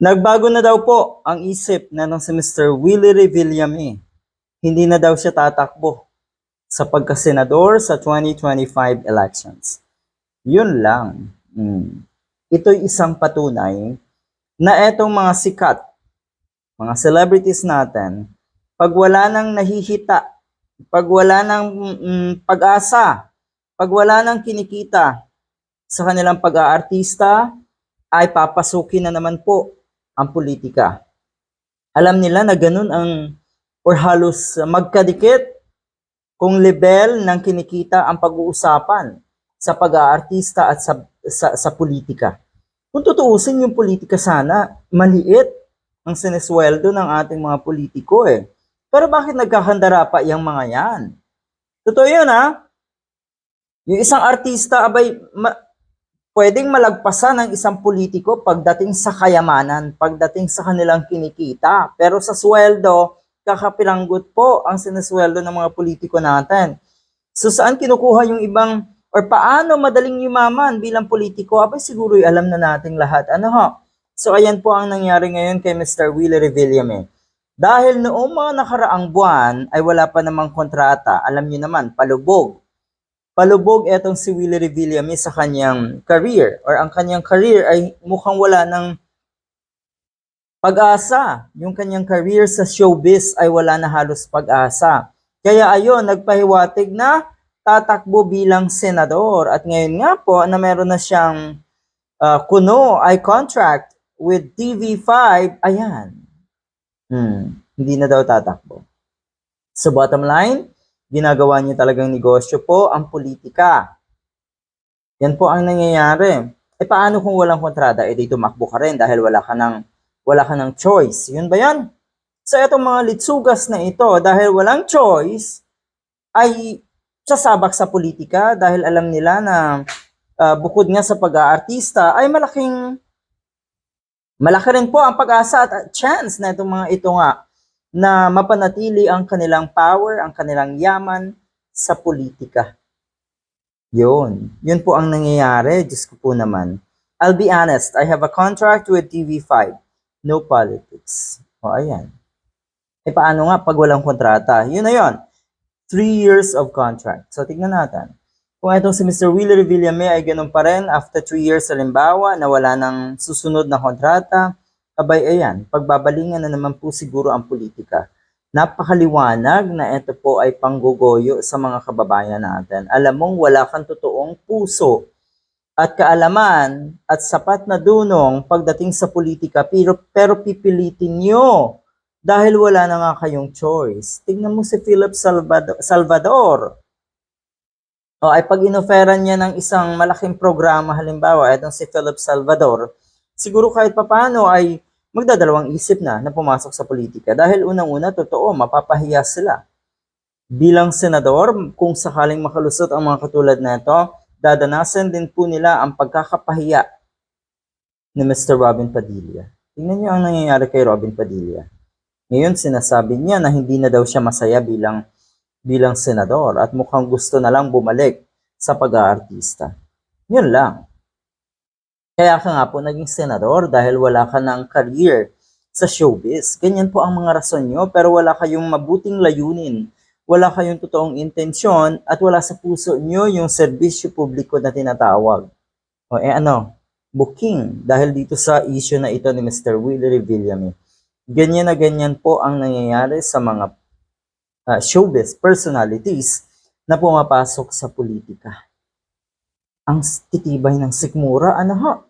Nagbago na daw po ang isip na nung si Mr. Willie Revillame. Hindi na daw siya tatakbo sa pagkasenador sa 2025 elections. Yun lang. Mm. Ito'y isang patunay na etong mga sikat, mga celebrities natin, pag wala nang nahihita, pag wala nang mm, pag-asa, pag wala nang kinikita sa kanilang pag-aartista, ay papasukin na naman po ang politika. Alam nila na ganun ang or halos magkadikit kung level ng kinikita ang pag-uusapan sa pag-aartista at sa, sa, sa politika. Kung tutuusin yung politika sana, maliit ang sinesweldo ng ating mga politiko eh. Pero bakit nagkakandara pa yung mga yan? Totoo yun ha? Yung isang artista, abay, ma- pwedeng malagpasan ng isang politiko pagdating sa kayamanan, pagdating sa kanilang kinikita. Pero sa sweldo, kakapilanggot po ang sinesweldo ng mga politiko natin. So saan kinukuha yung ibang or paano madaling yumaman bilang politiko? Abay siguro alam na nating lahat. Ano ho? So ayan po ang nangyari ngayon kay Mr. Willie Revillame. Dahil noong mga nakaraang buwan ay wala pa namang kontrata, alam niyo naman, palubog. Palubog etong si Willie Revillame sa kanyang career or ang kanyang career ay mukhang wala ng pag-asa. Yung kanyang career sa showbiz ay wala na halos pag-asa. Kaya ayun, nagpahiwatig na tatakbo bilang senador. At ngayon nga po na meron na siyang uh, kuno ay contract with TV5, ayan. Hmm, hindi na daw tatakbo. Sa bottom line, ginagawa niya talagang negosyo po ang politika. Yan po ang nangyayari. E paano kung walang kontrata? E di tumakbo ka rin dahil wala ka ng, wala ka ng choice. Yun ba yan? Sa itong mga litsugas na ito, dahil walang choice, ay sasabak sa politika dahil alam nila na uh, bukod nga sa pag-aartista ay malaking malaki rin po ang pag-asa at chance na itong mga ito nga na mapanatili ang kanilang power, ang kanilang yaman sa politika. Yun. Yun po ang nangyayari. Diyos ko po naman. I'll be honest, I have a contract with TV5. No politics. O, ayan. E paano nga pag walang kontrata? Yun na yun. Three years of contract. So, tignan natin. Kung itong si Mr. Willie Revillame ay ganun pa rin after 3 years halimbawa na wala nang susunod na kontrata, abay ayan, pagbabalingan na naman po siguro ang politika. Napakaliwanag na ito po ay panggugoyo sa mga kababayan natin. Alam mong wala kang totoong puso at kaalaman at sapat na dunong pagdating sa politika pero, pero pipilitin nyo dahil wala na nga kayong choice. Tingnan mo si Philip Salvador. Salvador o ay pag inoferan niya ng isang malaking programa, halimbawa, itong si Philip Salvador, siguro kahit papano ay magdadalawang isip na na pumasok sa politika. Dahil unang-una, totoo, mapapahiya sila. Bilang senador, kung sakaling makalusot ang mga katulad na ito, dadanasan din po nila ang pagkakapahiya ni Mr. Robin Padilla. Tingnan niyo ang nangyayari kay Robin Padilla. Ngayon, sinasabi niya na hindi na daw siya masaya bilang bilang senador at mukhang gusto na lang bumalik sa pag-aartista. Yun lang. Kaya ka nga po naging senador dahil wala ka ng career sa showbiz. Ganyan po ang mga rason nyo pero wala kayong mabuting layunin. Wala kayong totoong intensyon at wala sa puso nyo yung serbisyo publiko na tinatawag. O eh ano, booking dahil dito sa issue na ito ni Mr. Willie Revillame. Ganyan na ganyan po ang nangyayari sa mga uh, showbiz personalities na pumapasok sa politika. Ang titibay ng sikmura, ano ho?